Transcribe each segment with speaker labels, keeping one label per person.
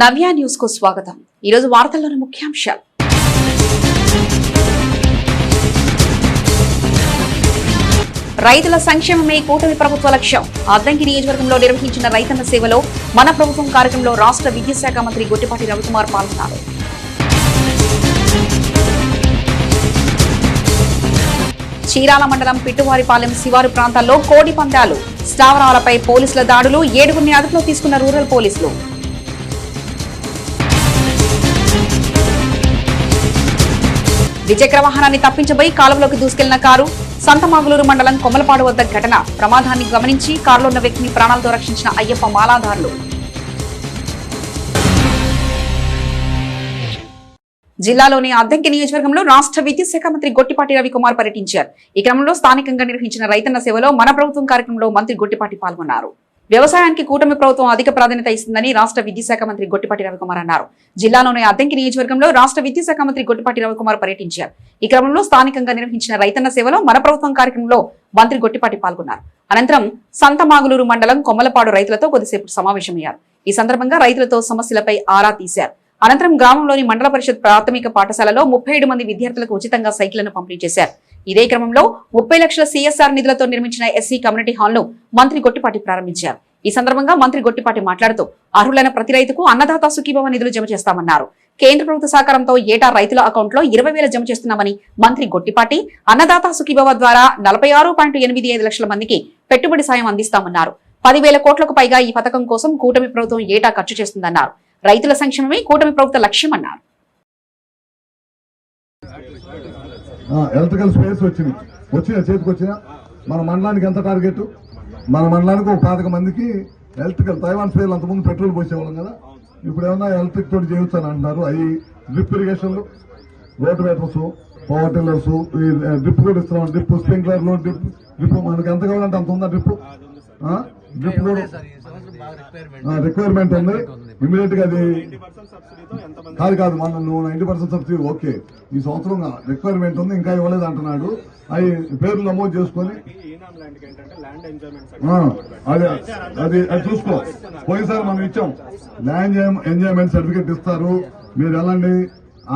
Speaker 1: నవ్య news కు స్వాగతం ఈరోజు వార్తల్లోని ముఖ్యాంశాలు రైతుల సంక్షేమమే కూటమి ప్రభుత్వ లక్ష్యం అద్దంకి నియోజకవర్గంలో నిర్వహించిన రైతన్న సేవలో మన ప్రభుత్వం కార్యక్రమంలో రాష్ట్ర విద్యాశాఖ మంత్రి గొట్టిపాటి రవికుమార్ పాల్గొన్నారు చీరాల మండలం పిట్టువారిపాలెం శివారు ప్రాంతాల్లో కోడి పందాలు స్థావరాలపై పోలీసుల దాడులు ఏడుగురిని అదుపులో తీసుకున్న రూరల్ పోలీసులు ద్విచక్ర వాహనాన్ని తప్పించబోయి కాలువలోకి దూసుకెళ్లిన కారు సంతమాగులూరు మండలం కొమ్మలపాడు వద్ద ఘటన ప్రమాదాన్ని గమనించి కారులో ఉన్న వ్యక్తిని ప్రాణాలతో రక్షించిన అయ్యప్ప మాలాధారులు జిల్లాలోని అద్దంకి నియోజకవర్గంలో రాష్ట్ర విద్యుత్ శాఖ మంత్రి గొట్టిపాటి రవికుమార్ పర్యటించారు ఈ క్రమంలో స్థానికంగా నిర్వహించిన రైతన్న సేవలో మన ప్రభుత్వం కార్యక్రమంలో మంత్రి గొట్టిపాటి పాల్గొన్నారు వ్యవసాయానికి కూటమి ప్రభుత్వం అధిక ప్రాధాన్యత ఇస్తుందని రాష్ట్ర విద్యాశాఖ మంత్రి గొట్టిపాటి రవికుమార్ అన్నారు జిల్లాలోని అద్దంకి నియోజకవర్గంలో రాష్ట్ర విద్యాశాఖ మంత్రి గొట్టిపాటి రవికుమార్ పర్యటించారు ఈ క్రమంలో స్థానికంగా నిర్వహించిన రైతన్న సేవలో మన ప్రభుత్వం కార్యక్రమంలో మంత్రి గొట్టిపాటి పాల్గొన్నారు అనంతరం సంతమాగులూరు మండలం కొమ్మలపాడు రైతులతో కొద్దిసేపు సమావేశమయ్యారు ఈ సందర్భంగా రైతులతో సమస్యలపై ఆరా తీశారు అనంతరం గ్రామంలోని మండల పరిషత్ ప్రాథమిక పాఠశాలలో ముప్పై మంది విద్యార్థులకు ఉచితంగా సైకిళ్లను పంపిణీ చేశారు ఇదే క్రమంలో ముప్పై లక్షల సీఎస్ఆర్ నిధులతో నిర్మించిన ఎస్సీ కమ్యూనిటీ హాల్ను మంత్రి గొట్టిపాటి ప్రారంభించారు ఈ సందర్భంగా మంత్రి గొట్టిపాటి మాట్లాడుతూ అర్హులైన ప్రతి రైతుకు అన్నదాత సుఖీభవ నిధులు జమ చేస్తామన్నారు కేంద్ర ప్రభుత్వ సహకారంతో ఏటా రైతుల అకౌంట్ లో ఇరవై వేల జమ చేస్తున్నామని మంత్రి గొట్టిపాటి అన్నదాత సుఖీభవ ద్వారా నలభై లక్షల మందికి పెట్టుబడి సాయం అందిస్తామన్నారు పదివేల కోట్లకు పైగా ఈ పథకం కోసం కూటమి ప్రభుత్వం ఏటా ఖర్చు చేస్తుందన్నారు రైతుల సంక్షేమమే కూటమి ప్రభుత్వ లక్ష్యం అన్నారు
Speaker 2: ఎలక్ట్రికల్ స్పేస్ వచ్చింది వచ్చిన చేతికి వచ్చిన మన మండలానికి ఎంత టార్గెట్ మన మండలానికి ఒక పాతిక మందికి ఎలక్ట్రికల్ తైవాన్ స్పేర్లు అంతకుముందు పెట్రోల్ పోసేవాళ్ళం కదా ఇప్పుడు ఏమన్నా ఎలక్ట్రిక్ తోటి చేయొచ్చు అని అంటున్నారు అవి డ్రిప్ ఇరిగేషన్లు రోటివేటర్స్ పవర్ టిల్లర్స్ ఈ డ్రిప్ కూడా ఇస్తున్నాం డ్రిప్ స్ప్రింక్లర్లు డ్రిప్ డ్రిప్ మనకి ఎంత కావాలంటే అంత ఉందా డ్రిప్ రిక్వైర్మెంట్ ఉంది ఇమీడియట్ గా అది కాదు కాదు మన నైన్టీ పర్సెంట్ సబ్సిడీ ఓకే ఈ సంవత్సరం రిక్వైర్మెంట్ ఉంది ఇంకా ఇవ్వలేదు అంటున్నాడు అవి పేర్లు నమోదు చేసుకొని అదే అది అది చూసుకో పోయినసారి మనం ఇచ్చాం ల్యాండ్ ఎంజాయ్మెంట్ సర్టిఫికేట్ ఇస్తారు మీరు వెళ్ళండి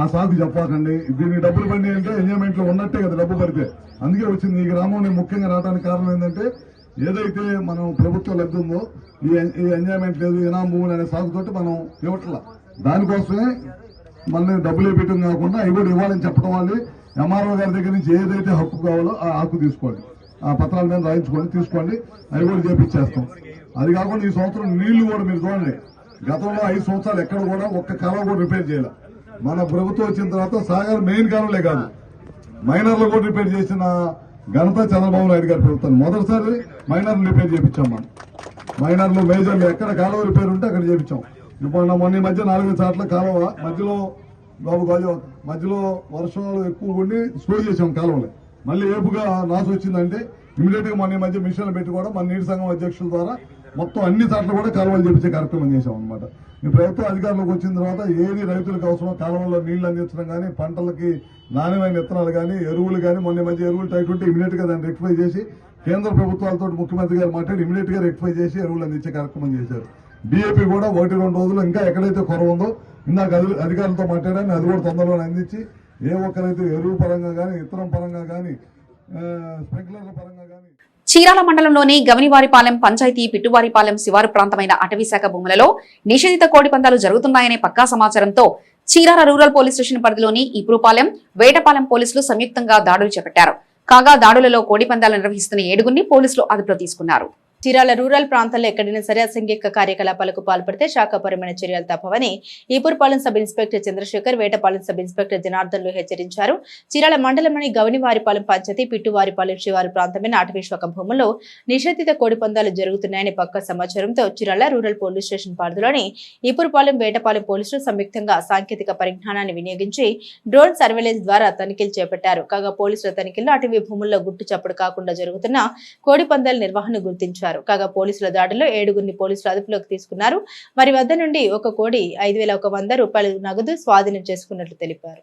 Speaker 2: ఆ సాకు చెప్పాకండి దీన్ని డబ్బులు పడినాయి అంటే ఎంజాయ్మెంట్ లో ఉన్నట్టే కదా డబ్బు పడితే అందుకే వచ్చింది ఈ గ్రామం ముఖ్యంగా రావడానికి కారణం ఏంటంటే ఏదైతే మనం ప్రభుత్వం లబ్ధుందో ఈ ఎంజాయ్మెంట్ లేదు ఇనామూ అనే సాగుతోటి మనం ఇవ్వట్ల దానికోసమే మళ్ళీ డబ్బులు పెట్టింది కాకుండా అవి ఇవ్వాలని చెప్పడం వాళ్ళు ఎంఆర్ఓ గారి దగ్గర నుంచి ఏదైతే హక్కు కావాలో ఆ హక్కు తీసుకోండి ఆ పత్రాల మీద రాయించుకోండి తీసుకోండి అవి కూడా చేపించేస్తాం అది కాకుండా ఈ సంవత్సరం నీళ్లు కూడా మీరు చూడండి గతంలో ఐదు సంవత్సరాలు ఎక్కడ కూడా ఒక్క కాలం కూడా రిపేర్ చేయాలి మన ప్రభుత్వం వచ్చిన తర్వాత సాగర్ మెయిన్ కాలంలో కాదు మైనర్లు కూడా రిపేర్ చేసిన ఘనత చంద్రబాబు నాయుడు గారి ప్రభుత్వం మొదటిసారి మైనార్ రిపేర్ చేయించాం మనం మైనర్లు మేజర్లు ఎక్కడ కాలువ రిపేర్ ఉంటే అక్కడ చేయించాం ఇప్పుడు మొన్న మధ్య నాలుగు చాట్ల కాలువ మధ్యలో బాబు గాలి మధ్యలో వర్షాలు ఎక్కువ ఉండి స్టోర్ చేసాం కాలువలు మళ్ళీ ఏపుగా నాశ వచ్చిందంటే ఇమీడియట్ గా మొన్న మధ్య మిషన్లు పెట్టుకోవడం మన నీటి సంఘం అధ్యక్షుల ద్వారా మొత్తం అన్ని చాట్ల కూడా కాలువలు చేపించే కార్యక్రమం చేసాం అనమాట ఈ ప్రభుత్వం అధికారంలోకి వచ్చిన తర్వాత ఏది రైతులకు అవసరమో కాలంలో నీళ్లు అందించడం కానీ పంటలకి నాణ్యమైన విత్తనాలు కానీ ఎరువులు కానీ మొన్న మధ్య ఎరువులు టైట్ ఉంటే గా దాన్ని రెక్టిఫై చేసి కేంద్ర ప్రభుత్వాలతో ముఖ్యమంత్రి గారు మాట్లాడి గా రెక్టిఫై చేసి ఎరువులు అందించే కార్యక్రమం చేశారు డిఏపీ కూడా ఒకటి రెండు రోజులు ఇంకా ఎక్కడైతే కొరవ ఉందో ఇందాక అధికారులతో మాట్లాడాను అది కూడా తొందరలో అందించి ఏ ఒక్కరైతే ఎరువు పరంగా కానీ ఇతరం పరంగా కానీ స్ప్రింక్లర్ల పరంగా కానీ
Speaker 1: చీరాల మండలంలోని గవనివారిపాలెం పంచాయతీ పిట్టువారిపాలెం శివారు ప్రాంతమైన అటవీశాఖ భూములలో నిషేధిత కోడి పందాలు జరుగుతున్నాయనే పక్కా సమాచారంతో చీరాల రూరల్ పోలీస్ స్టేషన్ పరిధిలోని ఇపురుపాలెం వేటపాలెం పోలీసులు సంయుక్తంగా దాడులు చేపట్టారు కాగా దాడులలో కోడి పందాలు నిర్వహిస్తున్న ఏడుగురిని పోలీసులు అదుపులో తీసుకున్నారు తీరాల రూరల్ ప్రాంతాల్లో ఎక్కడైనా సరే అసంఘిక కార్యకలాపాలకు పాల్పడితే శాఖపరమైన చర్యలు తప్పవని Ipurupalem sub inspector Chandrasekhar Vetapalem sub inspector జనార్దన్లు హెచ్చరించారు చీరాల మండలంలోని గవనివారిపాలెం పంచాయతీ పిట్టువారిపాలెం శివారు ప్రాంతమైన అటవీశాఖ భూముల్లో నిషేధిత కోడిపందాలు జరుగుతున్నాయని పక్క సమాచారంతో చీరాల రూరల్ పోలీస్ స్టేషన్ పరిధిలోని ఈపూర్పాలెం వేటపాలెం పోలీసులు సంయుక్తంగా సాంకేతిక పరిజ్ఞానాన్ని వినియోగించి డ్రోన్ సర్వేలెన్స్ ద్వారా తనిఖీలు చేపట్టారు కాగా పోలీసుల తనిఖీల్లో అటవీ భూముల్లో గుట్టు చప్పుడు కాకుండా జరుగుతున్న కోడిపందాల నిర్వహణ గుర్తించారు చేశారు కాగా పోలీసుల దాడిలో ఏడుగురిని పోలీసులు అదుపులోకి తీసుకున్నారు వారి వద్ద నుండి ఒక కోడి ఐదు రూపాయలు నగదు స్వాధీనం చేసుకున్నట్లు తెలిపారు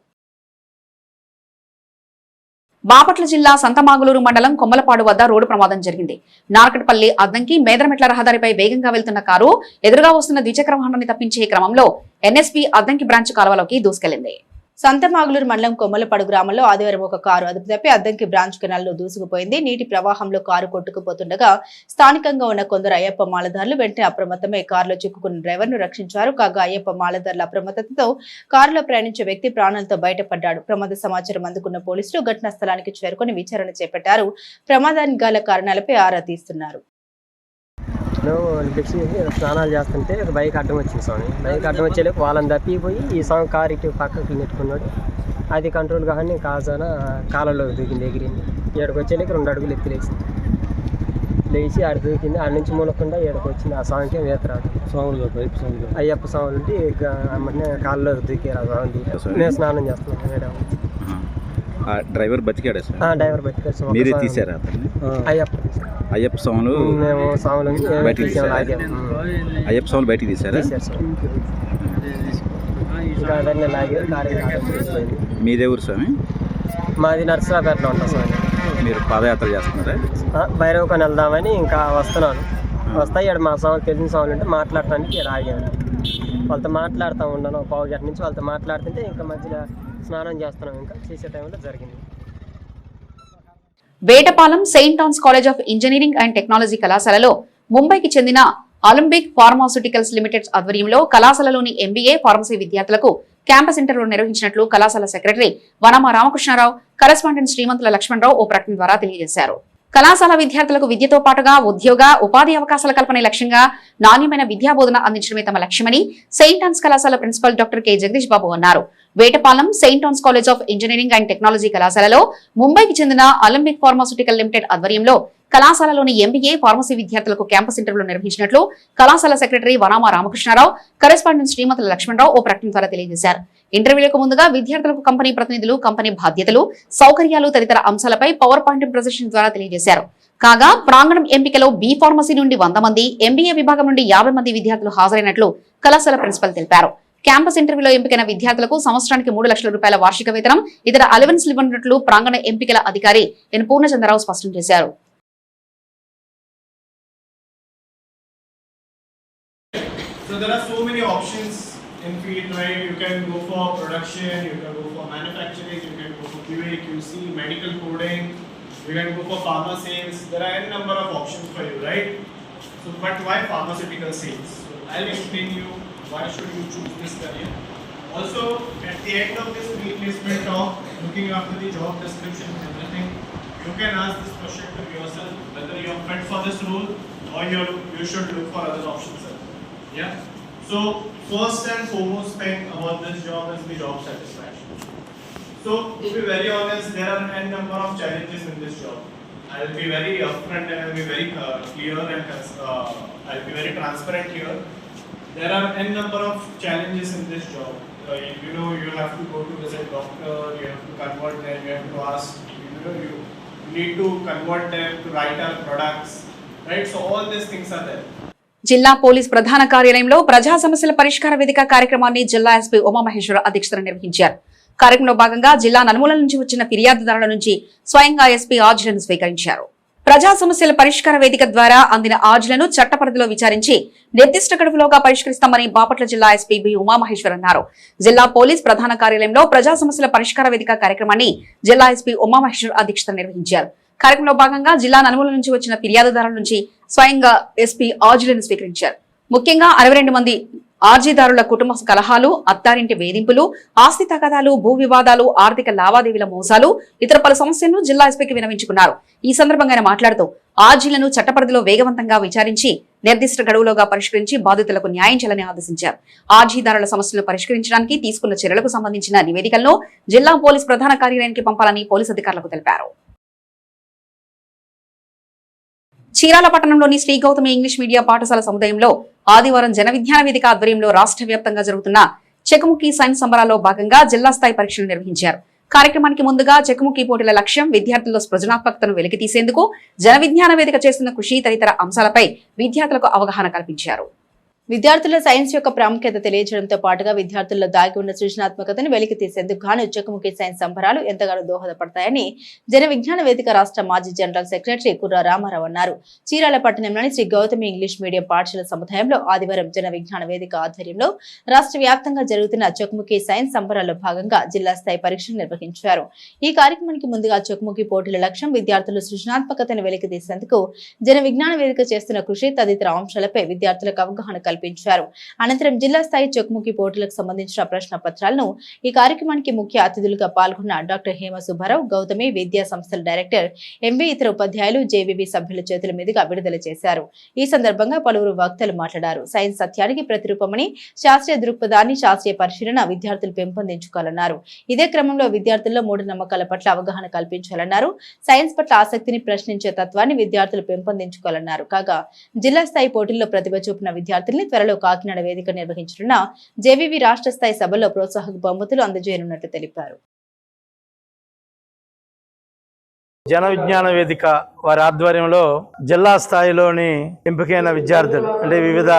Speaker 1: బాపట్ల జిల్లా సంతమాగులూరు మండలం కొమ్మలపాడు వద్ద రోడ్డు ప్రమాదం జరిగింది నార్కట్పల్లి అద్దంకి మేదరమెట్ల రహదారిపై వేగంగా వెళ్తున్న కారు ఎదురుగా వస్తున్న ద్విచక్ర వాహనాన్ని తప్పించే క్రమంలో ఎన్ఎస్పీ అద్దంకి బ్రాంచ్ కాలువలోకి దూసుకెళ్లింది సంతమాగులూరు మండలం కొమ్మలపాడు గ్రామంలో ఆదివారం ఒక కారు అదుపు తప్పి అద్దంకి బ్రాంచ్ కెనాల్లో దూసుకుపోయింది నీటి ప్రవాహంలో కారు కొట్టుకుపోతుండగా స్థానికంగా ఉన్న కొందరు అయ్యప్ప మాలధారులు వెంటనే అప్రమత్తమై కారులో చిక్కుకున్న డ్రైవర్ను రక్షించారు కాగా అయ్యప్ప మాలధారుల అప్రమత్తతో కారులో ప్రయాణించే వ్యక్తి ప్రాణాలతో బయటపడ్డాడు ప్రమాద సమాచారం అందుకున్న పోలీసులు ఘటనా స్థలానికి చేరుకుని విచారణ చేపట్టారు ప్రమాదానికి గల కారణాలపై ఆరా తీస్తున్నారు
Speaker 3: మేము బ్రిడ్జ్ స్నానాలు చేస్తుంటే ఒక బైక్ అడ్డం వచ్చింది స్వామి బైక్ అడ్డం వచ్చేలా వాళ్ళని తప్పిపోయి ఈ స్వామి కారు ఇటు పక్కకి నెట్టుకున్నాడు అది కంట్రోల్ కానీ కాజాన కాలంలోకి దూకింది ఎగిరింది ఏడకు వచ్చేలోకి రెండు అడుగులు ఎత్తి లేచి ఆడ దూకింది ఆడ నుంచి మూలకుండా ఏడకు వచ్చింది ఆ స్వామికి వేతరాడు స్వాములు అయ్యప్ప స్వాములు ఉంటే అమ్మనే కాళ్ళలో దూకారు ఆ స్వామి నేను స్నానం చేస్తున్నాను
Speaker 4: డ్రైవర్ బతికాడు
Speaker 3: డ్రైవర్ బతికాడు మీరే అయ్యప్ప
Speaker 4: అయ్యప్ప స్వాములు బయటికి అయ్యప్ప స్వాములు బయటికి తీసారా మీదే ఊరు స్వామి
Speaker 3: మాది నర్సరాపేటలో ఉంటాం స్వామి
Speaker 4: మీరు పాదయాత్ర చేస్తున్నారా
Speaker 3: భైరవ్ కొని వెళ్దామని ఇంకా వస్తున్నాను వస్తాయి ఇక్కడ మా స్వామి తెలిసిన స్వాములు ఉంటే మాట్లాడటానికి ఇక్కడ ఆగాను వాళ్ళతో మాట్లాడుతూ ఉన్నాను పావు గంట నుంచి వాళ్ళతో మాట్లాడుతుంటే ఇంకా మధ్యలో స్నానం చేస్తున్నాం ఇంకా చేసే టైంలో జరిగింది
Speaker 1: Vetapalem saint Ann's college of engineering and technology కళాశాలలో ముంబైకి చెందిన ఒలింపిక్ ఫార్మాస్యూటికల్స్ లిమిటెడ్ ఆధ్వర్యంలో కళాశాలలోని ఎంబీఏ ఫార్మసీ విద్యార్థులకు క్యాంపస్ ఇంటర్వ్యూ నిర్వహించినట్లు కళాశాల సెక్రటరీ వనమ రామకృష్ణారావు కరస్పాండెంట్ శ్రీమంతుల లక్ష్మణరావు ఓ ప్రకటన ద్వారా తెలియజేశారు కళాశాల విద్యార్థులకు విద్యతో పాటుగా ఉద్యోగ ఉపాధి అవకాశాల కల్పన లక్ష్యంగా నాణ్యమైన విద్యా బోధన అందించడమే తమ లక్ష్యమని సెయింట్ ఆన్స్ కళాశాల principal doctor K Jagadish Babu అన్నారు Vetapalem saint Ann's college of engineering and technology కళాశాలలో ముంబైకి చెందిన అలింపిక్ ఫార్మాసూటికల్ లిమిటెడ్ ఆధ్వర్యంలో కళాశాలలోని ఎంబీఏ ఫార్మసీ విద్యార్థులకు క్యాంపస్ ఇంటర్వ్యూలు నిర్వహించినట్లు కళాశాల సెక్రటరీ వనామా రామకృష్ణారావు కరెస్పాండెంట్ శ్రీమతుల లక్ష్మణరావు ఓ ప్రకటన ద్వారా తెలియజేశారు ఇంటర్వ్యూలకు ముందుగా విద్యార్థులకు కంపెనీ ప్రతినిధులు కంపెనీ బాధ్యతలు సౌకర్యాలు తదితర అంశాలపై పవర్ పాయింట్ ప్రదర్శన ద్వారా తెలియజేశారు కాగా ప్రాంగణం ఎంపికలో బి ఫార్మసీ నుండి వంద మంది ఎంబీఏ విభాగం నుండి యాభై మంది విద్యార్థులు హాజరైనట్లు కళాశాల ప్రిన్సిపల్ తెలిపారు క్యాంపస్ ఇంటర్వ్యూలో ఎంపికైన విద్యార్థులకు సంవత్సరానికి మూడు లక్షల రూపాయల వార్షిక వేతనం ఇతర అలవెన్స్ ఇవ్వనున్నట్లు ప్రాంగణ ఎంపికల అధికారి ఎన్ పూర్ణచంద్రరావు స్పష్టం చేశారు
Speaker 5: So there are so many options in field, right? You can go for production, you can go for manufacturing, you can go for QA, QC, medical coding, you can go for pharma sales. There are any number of options for you, right? So, but why pharmaceutical sales? So I'll explain you why should you choose this career. Also, at the end of this replacement talk, looking after the job description and everything, you can ask this question to yourself whether you are fit for this role or you you should look for other options. Yeah. So first and foremost thing about this job is the job satisfaction. So to be very honest, there are n number of challenges in this job. I'll be very upfront and I'll be very uh, clear and uh, I'll be very transparent here. There are n number of challenges in this job. Uh, you know, you have to go to visit doctor, you have to convert them, you have to ask, you know, you need to convert them to write our products, right? So all these things are there.
Speaker 1: జిల్లా police ప్రధాన కార్యాలయంలో ప్రజా సమస్యల పరిష్కార వేదిక కార్యక్రమాన్ని జిల్లా SP Umamaheshwara అధ్యక్షత నిర్వహించారు కార్యక్రమంలో భాగంగా జిల్లా నలుమూల నుంచి వచ్చిన ఫిర్యాదుదారుల నుంచి స్వయంగా ఎస్పీ ఆర్జీలను స్వీకరించారు ప్రజా సమస్యల పరిష్కార వేదిక ద్వారా అందిన ఆర్జీలను చట్టపరిధిలో విచారించి నిర్దిష్ట గడువులోగా పరిష్కరిస్తామని బాపట్ల జిల్లా ఎస్పీ బి ఉమామహేశ్వర్ అన్నారు జిల్లా పోలీస్ ప్రధాన కార్యాలయంలో ప్రజా సమస్యల పరిష్కార వేదిక కార్యక్రమాన్ని జిల్లా ఎస్పీ ఉమామహేశ్వర్ అధ్యక్షత నిర్వహించారు కార్యక్రమంలో భాగంగా జిల్లా నలుమూల నుంచి వచ్చిన ఫిర్యాదుదారుల నుంచి స్వయంగా ఎస్పీ ఆర్జీలను స్వీకరించారు ముఖ్యంగా అరవై మంది ఆర్జీదారుల కుటుంబ కలహాలు అత్తారింటి వేధింపులు ఆస్తి తగాదాలు భూ వివాదాలు ఆర్థిక లావాదేవీల మోసాలు ఇతర పలు సమస్యలను జిల్లా ఎస్పీకి వినవించుకున్నారు ఈ సందర్భంగా మాట్లాడుతూ ఆర్జీలను చట్టపరిధిలో వేగవంతంగా విచారించి నిర్దిష్ట గడువులోగా పరిష్కరించి బాధితులకు న్యాయం చేయాలని ఆదేశించారు ఆర్జీదారుల సమస్యలను పరిష్కరించడానికి తీసుకున్న చర్యలకు సంబంధించిన నివేదికలను జిల్లా పోలీస్ ప్రధాన కార్యాలయానికి పంపాలని పోలీస్ అధికారులకు తెలిపారు చీరాల పట్టణంలోని శ్రీ గౌతమి ఇంగ్లీష్ మీడియా పాఠశాల సముదాయంలో ఆదివారం జన విజ్ఞాన వేదిక ఆధ్వర్యంలో రాష్ట్ర వ్యాప్తంగా జరుగుతున్న చెకుముఖి సైన్స్ సంబరాల్లో భాగంగా జిల్లా స్థాయి పరీక్షలు నిర్వహించారు కార్యక్రమానికి ముందుగా చెకుముఖి పోటీల లక్ష్యం విద్యార్థుల్లో సృజనాత్మకతను వెలికితీసేందుకు జన విజ్ఞాన వేదిక చేస్తున్న కృషి తదితర అంశాలపై విద్యార్థులకు అవగాహన కల్పించారు విద్యార్థుల సైన్స్ యొక్క ప్రాముఖ్యత తెలియజేయడంతో పాటుగా విద్యార్థుల్లో దాగి ఉన్న సృజనాత్మకతను వెలికి తీసేందుకు గాను చెక్కుముఖి సైన్స్ సంబరాలు ఎంతగానో దోహదపడతాయని జన విజ్ఞాన వేదిక రాష్ట్ర మాజీ జనరల్ సెక్రటరీ కుర్ర రామారావు అన్నారు చీరాల పట్టణంలోని శ్రీ గౌతమి ఇంగ్లీష్ మీడియం పాఠశాల సముదాయంలో ఆదివారం జన విజ్ఞాన వేదిక ఆధ్వర్యంలో రాష్ట్ర వ్యాప్తంగా జరుగుతున్న చెక్కుముఖి సైన్స్ సంబరాల్లో భాగంగా జిల్లా స్థాయి పరీక్షలు నిర్వహించారు ఈ కార్యక్రమానికి ముందుగా చెక్కుముఖి పోటీల లక్ష్యం విద్యార్థులు సృజనాత్మకతను వెలికి తీసేందుకు జన విజ్ఞాన వేదిక చేస్తున్న కృషి తదితర అంశాలపై విద్యార్థులకు అవగాహన కల్పించారు అనంతరం జిల్లా స్థాయి చెక్ముఖి పోటీలకు సంబంధించిన ప్రశ్న పత్రాలను ఈ కార్యక్రమానికి ముఖ్య అతిథులుగా పాల్గొన్న డాక్టర్ హేమ సుబ్బారావు గౌతమి విద్యా సంస్థల డైరెక్టర్ ఎంవి ఇతర ఉపాధ్యాయులు జేవీవీ సభ్యుల చేతుల మీదుగా విడుదల చేశారు ఈ సందర్భంగా పలువురు వక్తలు మాట్లాడారు సైన్స్ సత్యానికి ప్రతిరూపమని శాస్త్రీయ దృక్పథాన్ని శాస్త్రీయ పరిశీలన విద్యార్థులు పెంపొందించుకోవాలన్నారు ఇదే క్రమంలో విద్యార్థుల్లో మూఢ నమ్మకాల పట్ల అవగాహన కల్పించాలన్నారు సైన్స్ పట్ల ఆసక్తిని ప్రశ్నించే తత్వాన్ని విద్యార్థులు పెంపొందించుకోవాలన్నారు కాగా జిల్లా స్థాయి పోటీల్లో ప్రతిభ చూపిన విద్యార్థుల్ని ఆలోచనల్ని త్వరలో కాకినాడ వేదిక నిర్వహించనున్న జేవీవి రాష్ట్ర స్థాయి సభలో ప్రోత్సాహక బహుమతులు అందజేయనున్నట్లు తెలిపారు
Speaker 6: జన విజ్ఞాన వేదిక వారి ఆధ్వర్యంలో జిల్లా స్థాయిలోని ఎంపికైన విద్యార్థులు అంటే వివిధ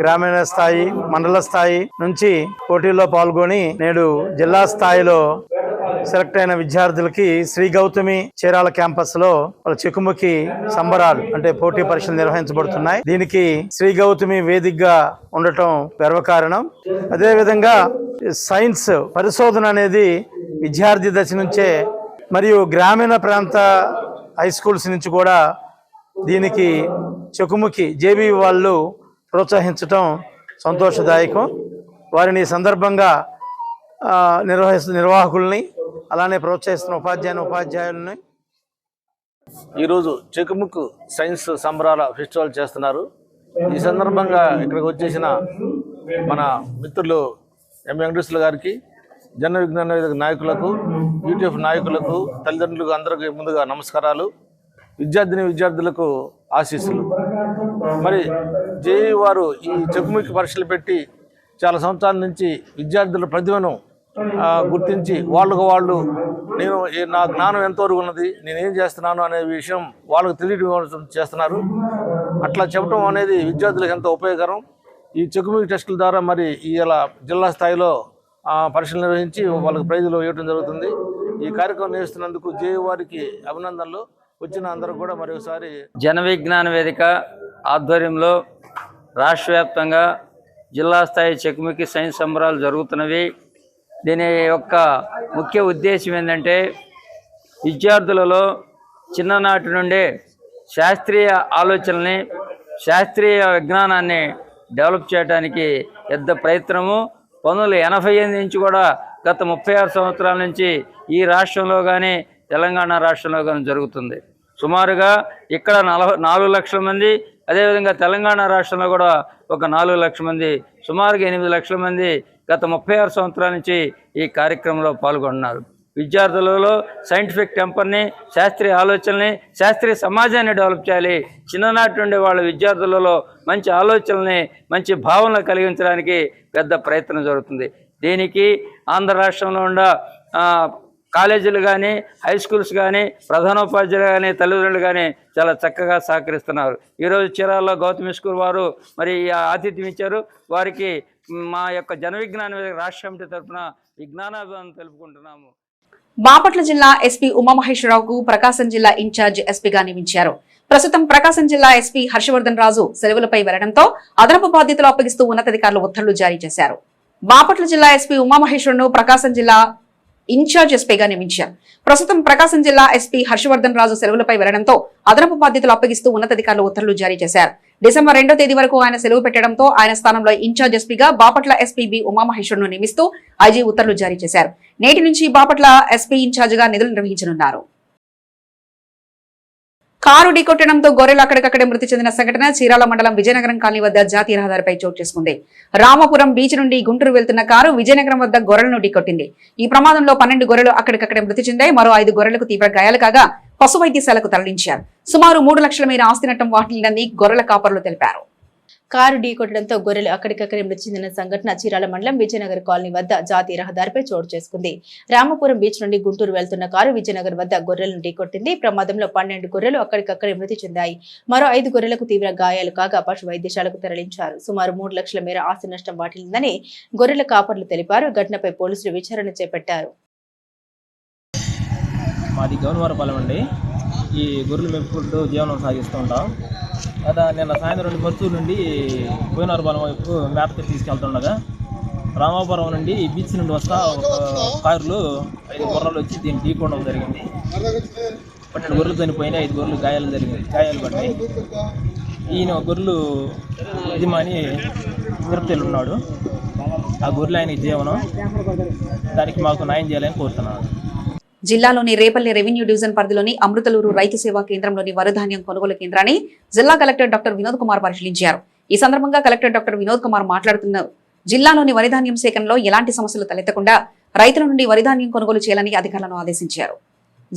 Speaker 6: గ్రామీణ స్థాయి మండల స్థాయి నుంచి పోటీల్లో పాల్గొని నేడు జిల్లా స్థాయిలో సెలెక్ట్ అయిన విద్యార్థులకి శ్రీ గౌతమి చీరాల క్యాంపస్ లో వాళ్ళ చెక్కుముఖి సంబరాలు అంటే పోటీ పరీక్షలు నిర్వహించబడుతున్నాయి దీనికి శ్రీ గౌతమి వేదికగా ఉండటం గర్వకారణం అదేవిధంగా సైన్స్ పరిశోధన అనేది విద్యార్థి దశ నుంచే మరియు గ్రామీణ ప్రాంత హై స్కూల్స్ నుంచి కూడా దీనికి చెకుముకి జేబీ వాళ్ళు ప్రోత్సహించటం సంతోషదాయకం వారిని సందర్భంగా నిర్వహి నిర్వాహకుల్ని అలానే ప్రోత్సహిస్తున్న ఉపాధ్యాయుని ఉపాధ్యాయులని ఈరోజు చెక్ముక్ సైన్స్ సంబరాల ఫెస్టివల్ చేస్తున్నారు ఈ సందర్భంగా ఇక్కడికి వచ్చేసిన మన మిత్రులు ఎం వెంకటేశ్వర గారికి జన విజ్ఞాన నాయకులకు యూటీఎఫ్ నాయకులకు తల్లిదండ్రులకు అందరికీ ముందుగా నమస్కారాలు విద్యార్థిని విద్యార్థులకు ఆశీస్సులు మరి జేఈ వారు ఈ చెక్కుముక్కి పరీక్షలు పెట్టి చాలా సంవత్సరాల నుంచి విద్యార్థుల ప్రతిభను గుర్తించి వాళ్ళకు వాళ్ళు నేను నా జ్ఞానం ఎంతవరకు ఉన్నది నేనేం చేస్తున్నాను అనే విషయం వాళ్ళకు తెలియడం చేస్తున్నారు అట్లా చెప్పడం అనేది విద్యార్థులకు ఎంతో ఉపయోగకరం ఈ చెక్కుమీకి టెస్టుల ద్వారా మరి ఇలా జిల్లా స్థాయిలో పరీక్షలు నిర్వహించి వాళ్ళకి ప్రైజులు ఇవ్వడం జరుగుతుంది ఈ కార్యక్రమం నిర్వహిస్తున్నందుకు జేవారికి అభినందనలు వచ్చిన అందరూ కూడా మరొకసారి జన విజ్ఞాన వేదిక ఆధ్వర్యంలో రాష్ట్ర వ్యాప్తంగా జిల్లా స్థాయి చెక్కుమికి సైన్స్ సంబరాలు జరుగుతున్నవి దీని యొక్క ముఖ్య ఉద్దేశం ఏంటంటే విద్యార్థులలో చిన్ననాటి నుండే శాస్త్రీయ ఆలోచనని శాస్త్రీయ విజ్ఞానాన్ని డెవలప్ చేయడానికి పెద్ద ప్రయత్నము పంతొమ్మిది ఎనభై ఎనిమిది నుంచి కూడా గత ముప్పై ఆరు సంవత్సరాల నుంచి ఈ రాష్ట్రంలో కానీ తెలంగాణ రాష్ట్రంలో కానీ జరుగుతుంది సుమారుగా ఇక్కడ నాలుగు లక్షల మంది అదేవిధంగా తెలంగాణ రాష్ట్రంలో కూడా ఒక నాలుగు లక్షల మంది సుమారుగా ఎనిమిది లక్షల మంది గత ముప్పై ఆరు సంవత్సరాల నుంచి ఈ కార్యక్రమంలో పాల్గొన్నారు విద్యార్థులలో సైంటిఫిక్ టెంపర్ని శాస్త్రీయ ఆలోచనని శాస్త్రీయ సమాజాన్ని డెవలప్ చేయాలి చిన్ననాటి నుండి వాళ్ళ విద్యార్థులలో మంచి ఆలోచనల్ని మంచి భావనలు కలిగించడానికి పెద్ద ప్రయత్నం జరుగుతుంది దీనికి ఆంధ్ర రాష్ట్రంలో ఉన్న కాలేజీలు కానీ హై స్కూల్స్ కానీ ప్రధానోపాధ్యాయులు కానీ తల్లిదండ్రులు కానీ చాలా చక్కగా సహకరిస్తున్నారు ఈరోజు చీరాల్లో గౌతమి స్కూల్ వారు మరి ఆతిథ్యం ఇచ్చారు వారికి మా యొక్క జన విజ్ఞాన రాష్ట్రమిటి తరఫున విజ్ఞానాభివృద్ధి తెలుపుకుంటున్నాము
Speaker 1: బాపట్ల జిల్లా ఎస్పీ ఉమామహేశ్వరరావుకు ప్రకాశం జిల్లా ఇన్ఛార్జ్ ఎస్పీగా నియమించారు ప్రస్తుతం ప్రకాశం జిల్లా ఎస్పీ హర్షవర్ధన్ రాజు సెలవులపై వెళ్లడంతో అదనపు బాధ్యతలు అప్పగిస్తూ ఉన్నతాధికారులు ఉత్తర్వులు జారీ చేశారు బాపట్ల జిల్లా ఎస్పీ ఉమామహేశ్వరను ప్రకాశం జిల్లా ఇన్ఛార్జ్ ఎస్పీగా నియమించారు ప్రస్తుతం ప్రకాశం జిల్లా ఎస్పీ హర్షవర్ధన్ రాజు సెలవులపై వెళ్లడంతో అదనపు బాధ్యతలు అప్పగిస్తూ ఉన్నతాధికారులు ఉత్తర్వులు జారీ చేశారు డిసెంబర్ రెండో తేదీ వరకు ఆయన సెలవు పెట్టడంతో ఆయన స్థానంలో ఇన్ఛార్జ్ ఎస్పీగా బాపట్ల బి ఉమామహేశ్వరును నియమిస్తూ ఐజీ ఉత్తర్వులు జారీ చేశారు నేటి నుంచి బాపట్ల ఎస్పీ ఇన్ఛార్జిగా నిధులు నిర్వహించనున్నారు కారు ఢీకొట్టడంతో గొర్రెలు అక్కడికక్కడే మృతి చెందిన సంఘటన చీరాల మండలం విజయనగరం కాలనీ వద్ద జాతీయ రహదారిపై చోటు చేసుకుంది రామపురం బీచ్ నుండి గుంటూరు వెళ్తున్న కారు విజయనగరం వద్ద గొర్రెలను ఢీకొట్టింది ఈ ప్రమాదంలో పన్నెండు గొర్రెలు అక్కడికక్కడే మృతి చెందాయి మరో ఐదు గొర్రెలకు తీవ్ర గాయాలు కాగా పశు వైద్యశాలకు తరలించారు సుమారు మూడు లక్షల మేర ఆస్తి నట్టం వాటిల్లిందని గొర్రెల కాపర్లు తెలిపారు కారు ఢీకొట్టడంతో గొర్రెలు అక్కడికక్కడే మృతి చెందిన సంఘటన చీరాల మండలం విజయనగర్ కాలనీ వద్ద జాతీయ రహదారిపై చోటు చేసుకుంది రామపురం బీచ్ నుండి గుంటూరు వెళ్తున్న కారు విజయనగర్ వద్ద గొర్రెలను ఢీకొట్టింది ప్రమాదంలో పన్నెండు గొర్రెలు అక్కడికక్కడే మృతి చెందాయి మరో ఐదు గొర్రెలకు తీవ్ర గాయాలు కాగా పశు వైద్యశాలకు తరలించారు సుమారు మూడు లక్షల మేర ఆస్తి నష్టం వాటిల్లిందని గొర్రెల కాపర్లు తెలిపారు ఘటనపై పోలీసులు విచారణ చేపట్టారు
Speaker 7: మాది ఈ గొర్రెలు మెప్పుకుంటూ జీవనం సాగిస్తూ ఉంటాం అదా నిన్న సాయంత్రం రెండు పరుచూరు నుండి బలం వైపు మేపకి తీసుకెళ్తుండగా రామాపురం నుండి బీచ్ నుండి వస్తా ఒక కారులో ఐదు గొర్రెలు వచ్చి దీన్ని ఢీకోవడం జరిగింది పన్నెండు గొర్రెలు చనిపోయినాయి ఐదు గొర్రెలు గాయాలు జరిగింది గాయాలు పడ్డాయి ఈయన గొర్రెలు యజమాని తిరుపతిలో ఉన్నాడు ఆ గొర్రెలు ఆయన జీవనం దానికి మాకు న్యాయం చేయాలని కోరుతున్నాను
Speaker 1: జిల్లాలోని రేపల్లి రెవెన్యూ డివిజన్ పరిధిలోని అమృతలూరు రైతు సేవా కేంద్రంలోని వరధాన్యం కొనుగోలు కేంద్రాన్ని జిల్లా కలెక్టర్ డాక్టర్ వినోద్ కుమార్ పరిశీలించారు ఈ సందర్భంగా కలెక్టర్ డాక్టర్ వినోద్ కుమార్ మాట్లాడుతున్న జిల్లాలోని వరిధాన్యం సేకరణలో ఎలాంటి సమస్యలు తలెత్తకుండా రైతుల నుండి వరిధాన్యం కొనుగోలు చేయాలని అధికారులను ఆదేశించారు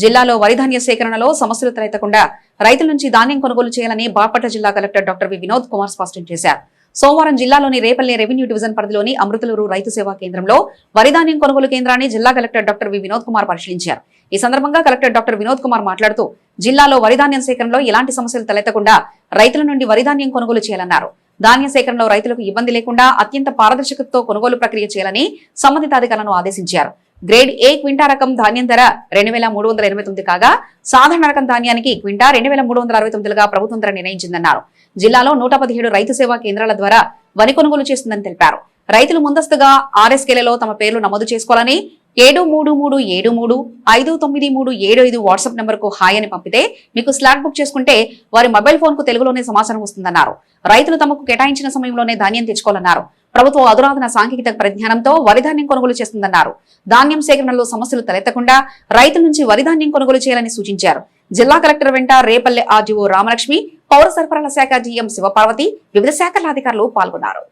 Speaker 1: జిల్లాలో వరిధాన్య సేకరణలో సమస్యలు తలెత్తకుండా రైతుల నుంచి ధాన్యం కొనుగోలు చేయాలని బాపట్ల జిల్లా collector doctor V Vinod Kumar స్పష్టం చేశారు సోమవారం జిల్లాలోని రేపల్లి రెవెన్యూ డివిజన్ పరిధిలోని అమృతలూరు రైతు సేవా కేంద్రంలో వరిధాన్యం కొనుగోలు కేంద్రాన్ని జిల్లా collector doctor V Vinod Kumar పరిశీలించారు ఈ సందర్భంగా కలెక్టర్ డాక్టర్ వినోద్ కుమార్ మాట్లాడుతూ జిల్లాలో వరిధాన్యం సేకరణలో ఎలాంటి సమస్యలు తలెత్తకుండా రైతుల నుండి వరిధాన్యం కొనుగోలు చేయాలన్నారు ధాన్య సేకరణలో రైతులకు ఇబ్బంది లేకుండా అత్యంత పారదర్శకతతో కొనుగోలు ప్రక్రియ చేయాలని సంబంధిత అధికారులను ఆదేశించారు గ్రేడ్ ఏ క్వింటా రకం ధాన్యం ధర రెండు వేల మూడు వందల ఎనభై తొమ్మిది కాగా సాధారణ రకం ధాన్యానికి క్వింటా రెండు వేల మూడు వందల అరవై తొమ్మిదిగా ప్రభుత్వం ధర నిర్ణయించిందన్నారు జిల్లాలో నూట పదిహేడు రైతు సేవా కేంద్రాల ద్వారా వరి కొనుగోలు చేస్తుందని తెలిపారు రైతులు ముందస్తుగా ఆర్ఎస్కేలలో తమ పేర్లు నమోదు చేసుకోవాలని ఏడు మూడు మూడు ఏడు మూడు ఐదు తొమ్మిది మూడు ఏడు ఐదు వాట్సాప్ నెంబర్కు హాయ్ అని పంపితే మీకు స్లాట్ బుక్ చేసుకుంటే వారి మొబైల్ ఫోన్ కు తెలుగులోనే సమాచారం వస్తుందన్నారు రైతులు తమకు కేటాయించిన సమయంలోనే ధాన్యం తెచ్చుకోవాలన్నారు ప్రభుత్వం అధునాతన సాంకేతిక పరిజ్ఞానంతో వరిధాన్యం కొనుగోలు చేస్తుందన్నారు ధాన్యం సేకరణలో సమస్యలు తలెత్తకుండా రైతుల నుంచి వరిధాన్యం కొనుగోలు చేయాలని సూచించారు జిల్లా కలెక్టర్ వెంట రేపల్లె ఆర్డీఓ రామలక్ష్మి పౌర సరఫరాల శాఖ జీఎం శివపార్వతి వివిధ శాఖల అధికారులు పాల్గొన్నారు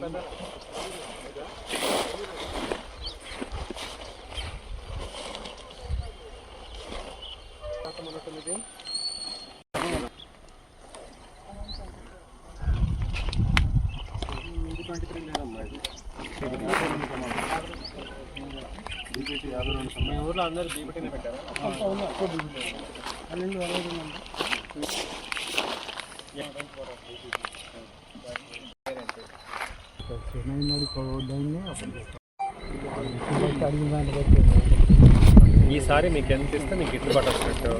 Speaker 1: మీ
Speaker 8: ఊర్లో అందరూ బీపీటీనే పెట్టారా పన్నెండు అరవై రెండు ఈసారి మీకు ఎంత ఇస్తే మీకు గిట్టుబాటు వస్తున్నట్టు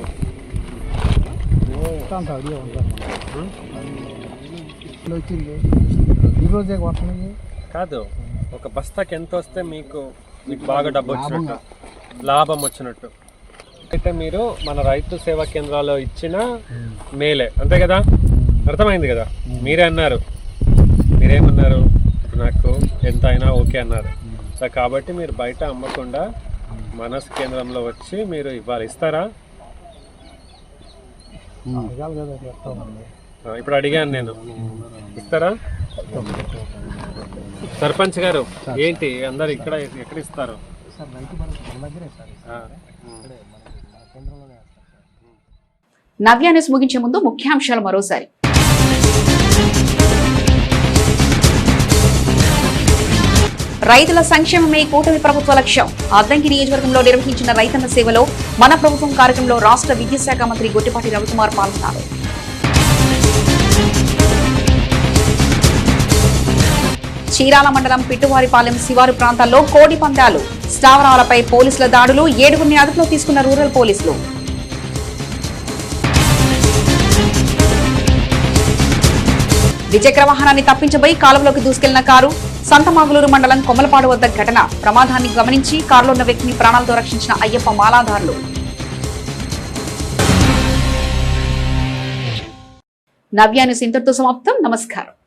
Speaker 8: ఈరోజే కాదు ఒక బస్తాకి ఎంత వస్తే మీకు మీకు బాగా డబ్బు వచ్చినట్టు లాభం వచ్చినట్టు అయితే మీరు మన రైతు సేవా కేంద్రాల్లో ఇచ్చిన మేలే అంతే కదా అర్థమైంది కదా మీరే అన్నారు మీరేమన్నారు నాకు ఎంత అయినా ఓకే అన్నారు సో కాబట్టి మీరు బయట అమ్మకుండా మనస్ కేంద్రంలో వచ్చి మీరు ఇవ్వాలి ఇస్తారా ఇప్పుడు అడిగాను నేను ఇస్తారా సర్పంచ్ గారు ఏంటి అందరు ఇక్కడ ఎక్కడ ఇస్తారు
Speaker 1: నవ్యాన్ని ముగించే ముందు ముఖ్యాంశాలు మరోసారి రైతుల సంక్షేమమే కూటమి ప్రభుత్వ లక్ష్యం అద్దంకి నియోజకవర్గంలో నిర్వహించిన రైతన్న సేవలో మన ప్రభుత్వం కార్యక్రమంలో రాష్ట్ర విద్యాశాఖ మంత్రి గొట్టిపాటి రవికుమార్ పాల్గొన్నారు చీరాల మండలం పిట్టువారిపాలెం శివారు ప్రాంతాల్లో కోడి పందాలు స్థావరాలపై పోలీసుల దాడులు ఏడుగురిని అదుపులో తీసుకున్న రూరల్ పోలీసులు ద్విచక్ర వాహనాన్ని తప్పించబోయి కాలువలోకి దూసుకెళ్లిన కారు సంతమాగులూరు మండలం కొమలపాడు వద్ద ఘటన ప్రమాదాన్ని గమనించి కారులో ఉన్న వ్యక్తిని ప్రాణాలతో రక్షించిన అయ్యప్ప మాలాధారులు నవ్యాను సింతటితో సమాప్తం నమస్కారం